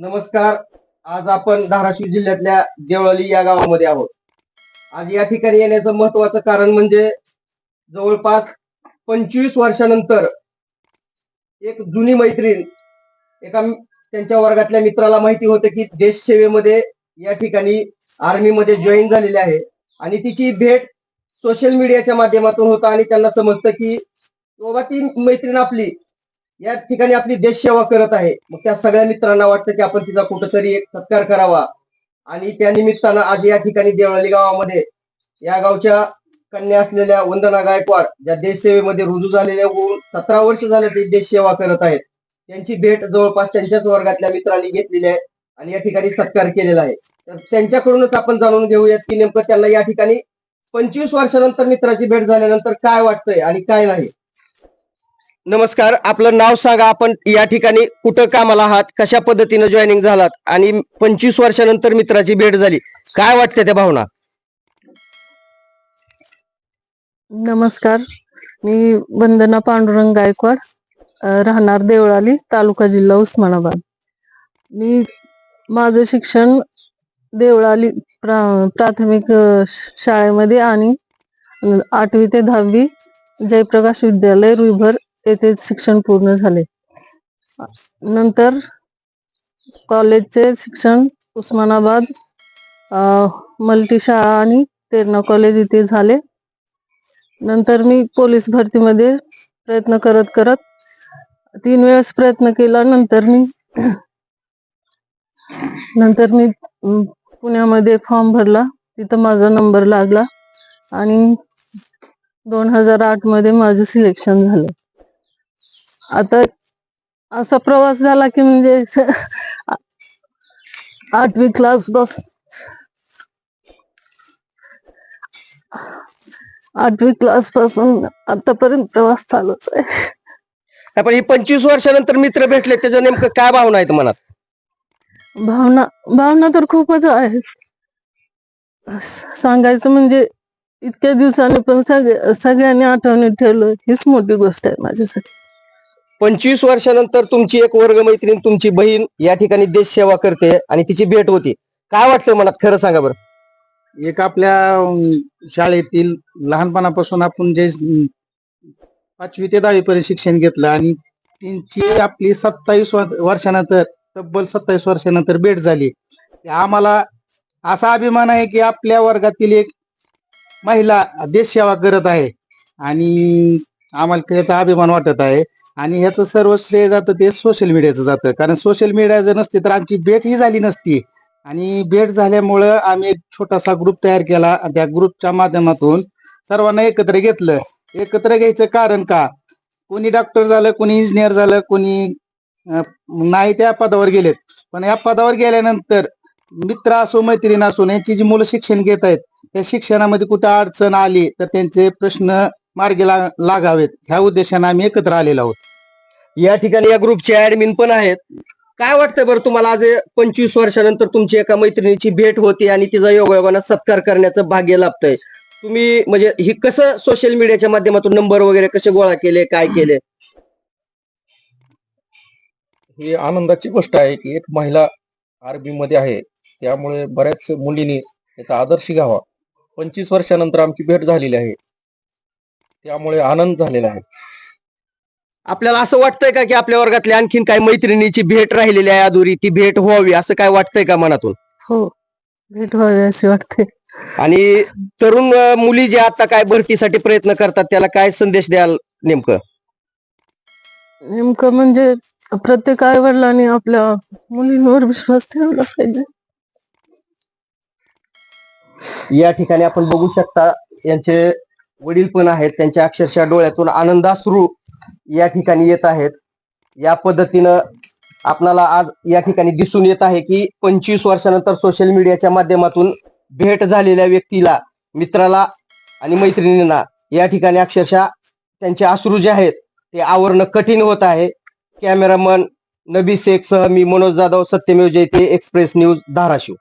नमस्कार. आज आपण धाराशिव जिल्ह्यातल्या देवळाली या गावामध्ये आहोत. आज या ठिकाणी येण्याचं महत्वाचं कारण म्हणजे जवळपास पंचवीस वर्षानंतर एक जुनी मैत्रीण एका त्यांच्या वर्गातल्या मित्राला माहिती होते की देश सेवेमध्ये या ठिकाणी आर्मीमध्ये जॉईन झालेले आहे. आणि तिची भेट सोशल मीडियाच्या माध्यमातून होता आणि त्यांना समजतं की बाबा ती मैत्रीण आपली या ठिकाणी आपली देश सेवा करत आहे. मग त्या सगळ्या मित्रांना वाटतं की आपण तिचा कुठंतरी एक सत्कार करावा. आणि त्या निमित्तानं आज या ठिकाणी देवळाली गावामध्ये या गावच्या कन्या असलेल्या वंदना गायकवाड ज्या देशसेवेमध्ये रुजू झालेल्या होऊन सतरा वर्ष झाले ते देश सेवा करत आहेत त्यांची भेट जवळपास त्यांच्याच वर्गातल्या मित्रांनी घेतलेली आहे आणि या ठिकाणी सत्कार केलेला आहे. तर त्यांच्याकडूनच आपण जाणून घेऊयात की नेमकं त्यांना या ठिकाणी पंचवीस वर्षानंतर मित्राची भेट झाल्यानंतर काय वाटतंय आणि काय नाही. नमस्कार आपलं नाव सांगा. आपण या ठिकाणी कुठं कामाला आहात? कशा पद्धतीनं जॉईनिंग झालात? आणि पंचवीस वर्षानंतर मित्राची भेट झाली. काय वाटते त्या भावना? नमस्कार. मी वंदना पांडुरंग गायकवाड राहणार देवळाली तालुका जिल्हा उस्मानाबाद. मी माझं शिक्षण देवळाली प्रा- प्राथमिक शाळेमध्ये आणि आठवी ते दहावी जयप्रकाश विद्यालय रुईभर तेथे शिक्षण पूर्ण झाले. नंतर कॉलेजचे शिक्षण उस्मानाबाद मल्टी शाळा आणि तेरणा कॉलेज इथे झाले. नंतर मी पोलीस भरतीमध्ये प्रयत्न करत करत तीन वेळेस प्रयत्न केला. नंतर मी नंतर मी पुण्यामध्ये फॉर्म भरला. तिथं माझा नंबर लागला आणि दोन हजार आठमध्ये माझं सिलेक्शन झालं. आता असा प्रवास झाला की म्हणजे आठवी क्लास बस. आठवी क्लासपासून आतापर्यंत प्रवास चालूच आहे. पण ही पंचवीस वर्षानंतर मित्र भेटले त्याचं नेमकं काय भावना आहेत मनात? भावना भावना तर खूपच आहेत. सांगायचं म्हणजे इतक्या दिवसांनी पण सगळे सगळ्यांनी आठवणीत ठेवलं हीच मोठी गोष्ट आहे माझ्यासाठी. पंचवीस वर्षानंतर तुमची एक वर्ग मैत्रीण तुमची बहीण या ठिकाणी देश सेवा करते आणि तिची भेट होती. काय वाटतं मला खरं सांगा बरं. एक आपल्या शाळेतील लहानपणापासून आपण जे पाचवी ते दहावी पर्यंत शिक्षण घेतलं आणि त्यांची आपली सत्तावीस वर्षानंतर तब्बल सत्तावीस वर्षानंतर भेट झाली. आम्हाला असा अभिमान आहे की आपल्या वर्गातील एक महिला देश सेवा करत आहे आणि आम्हाला त्याचा अभिमान वाटत आहे. आणि ह्याचं सर्व श्रेय जातं ते सोशल मीडियाचं जातं. कारण सोशल मीडिया जर नसते तर आमची भेट ही झाली नसती. आणि भेट झाल्यामुळं आम्ही एक छोटासा ग्रुप तयार केला त्या ग्रुपच्या माध्यमातून सर्वांना एकत्र घेतलं. एकत्र घ्यायचं कारण का? कोणी डॉक्टर झालं कोणी इंजिनियर झालं कोणी नाही त्या पदावर गेलेत. पण या पदावर गेल्यानंतर मित्र असो मैत्रीण असो यांची जी मुलं शिक्षण घेत आहेत त्या शिक्षणामध्ये कुठं अडचण आली तर त्यांचे प्रश्न मार्गी ला- लागावेत. ह्या उद्देशाने आम्ही एकत्र आलेलो आहोत. या ठिकाणी या ग्रुपचे ऍडमिन पण आहेत. काय वाटतं बरं तुम्हाला आज पंचवीस वर्षानंतर तुमची एका मैत्रिणीची भेट होती आणि तिचा योगायोगानं सत्कार करण्याचं भाग्य लाभतंय. तुम्ही म्हणजे ही कसं सोशल मीडियाच्या माध्यमातून नंबर वगैरे कसे गोळा केले काय केले? ही आनंदाची गोष्ट आहे की एक महिला आर्मी मध्ये आहे. त्यामुळे बऱ्याच मुलींनी त्याचा आदर्श घ्यावा. पंचवीस वर्षानंतर आमची भेट झालेली आहे. त्यामुळे आनंद झालेला आहे. आपल्याला असं वाटतंय का की आपल्या वर्गातल्या आणखीन काही मैत्रिणीची भेट राहिलेली आहे अधुरी? ती भेट व्हावी असं काय वाटतंय का मनातून? हो भेट व्हावी अशी वाटते. आणि तरुण मुली जे आता काय भरतीसाठी प्रयत्न करतात त्याला काय संदेश द्याल नेमकं? नेमकं म्हणजे प्रत्येक आई वडिलांनी आपल्या मुलींवर विश्वास ठेवला पाहिजे. या ठिकाणी आपण बघू शकता यांचे वडील पण आहेत त्यांच्या अक्षरशः डोळ्यातून आनंदाश्रू या ठिकाणी येत आहेत. या पद्धतीनं आपणाला आज या ठिकाणी दिसून येत आहे की पंचवीस वर्षानंतर सोशल मीडियाच्या माध्यमातून भेट झालेल्या व्यक्तीला मित्राला आणि मैत्रिणींना या ठिकाणी अक्षरशः त्यांचे आश्रू जे आहेत ते आवरणं कठीण होत आहे. कॅमेरामन नबी शेख सह मी मनोज जाधव सत्यमेव जयते एक्सप्रेस न्यूज धाराशिव.